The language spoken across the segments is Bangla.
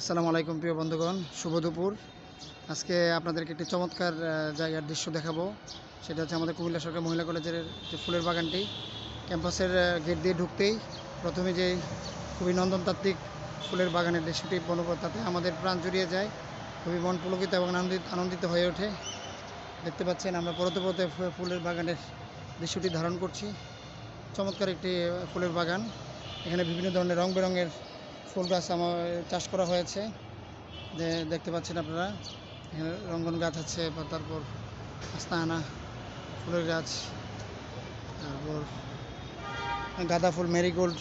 আসসালামু আলাইকুম প্রিয় বন্ধুগণ, শুভ দুপুর। আজকে আপনাদেরকে একটি চমৎকার জায়গার দৃশ্য দেখাবো। সেটা হচ্ছে আমাদের কুমিল্লা সরকার মহিলা কলেজের যে ফুলের বাগানটি, ক্যাম্পাসের গেট দিয়ে ঢুকতেই প্রথমে যে খুবই নন্দনতাত্ত্বিক ফুলের বাগানের দৃশ্যটি বনপর তাতে আমাদের প্রাণ জুড়িয়ে যায়। খুবই মন পুলকিত এবং আনন্দিত আনন্দিত হয়ে ওঠে। দেখতে পাচ্ছেন আমরা পরতে পরতে ফুলের বাগানের দৃশ্যটি ধারণ করছি। চমৎকার একটি ফুলের বাগান। এখানে বিভিন্ন ধরনের রং বেরঙের ফুল গাছ আমার চাষ করা হয়েছে। দেখতে পাচ্ছেন আপনারা। এখানে রঙ্গন গাছ আছে তারপর আস্তানা ফুলের গাছ, তারপর গাঁদা ফুল, মেরিগোল্ড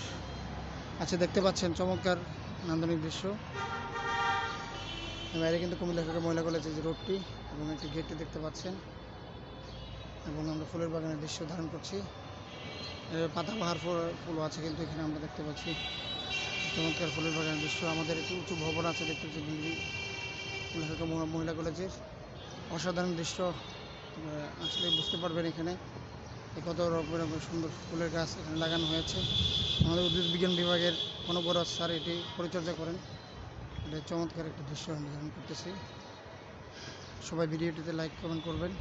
আছে, দেখতে পাচ্ছেন, চমৎকার নান্দনিক দৃশ্য। বাইরে কিন্তু কুমিল্লা সরকার মহিলা কলেজের যে রোডটি এবং একটি গেটটি দেখতে পাচ্ছেন। এবং আমরা ফুলের বাগানের দৃশ্য ধারণ করছি। এর পাতাবাহার ফুল, ফুলও আছে কিন্তু এখানে আমরা দেখতে পাচ্ছি। চমৎকার ফুলের বাগান দৃশ্য। আমাদের একটি উঁচু ভবন আছে, দেখতে পাচ্ছি ঢাকা মহিলা কলেজের অসাধারণ দৃশ্য। আসলে বুঝতে পারবেন এখানে কত রকমের সুন্দর ফুলের গাছ এখানে লাগানো হয়েছে। আমাদের উদ্ভিদ বিজ্ঞান বিভাগের বড় স্যার এটি পরিচর্যা করেন। এটা চমৎকার একটা দৃশ্য আমি করতেছি। সবাই ভিডিওটিতে লাইক কমেন্ট করবেন।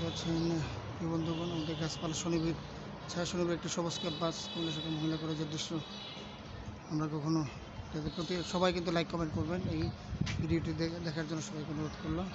দেখতে পাচ্ছেন বন্ধুগণ, আমাদের গাছপালা শনিবীর, ছায়া শনিবীর একটি সবুজ ক্যাম্পাস কুমিল্লা সাথে মহিলা কলেজের দৃশ্য আমরা কখনো প্রতি সবাই কিন্তু লাইক কমেন্ট করবেন। এই ভিডিওটি দেখে- দেখার জন্য সবাইকে অনুরোধ করলাম।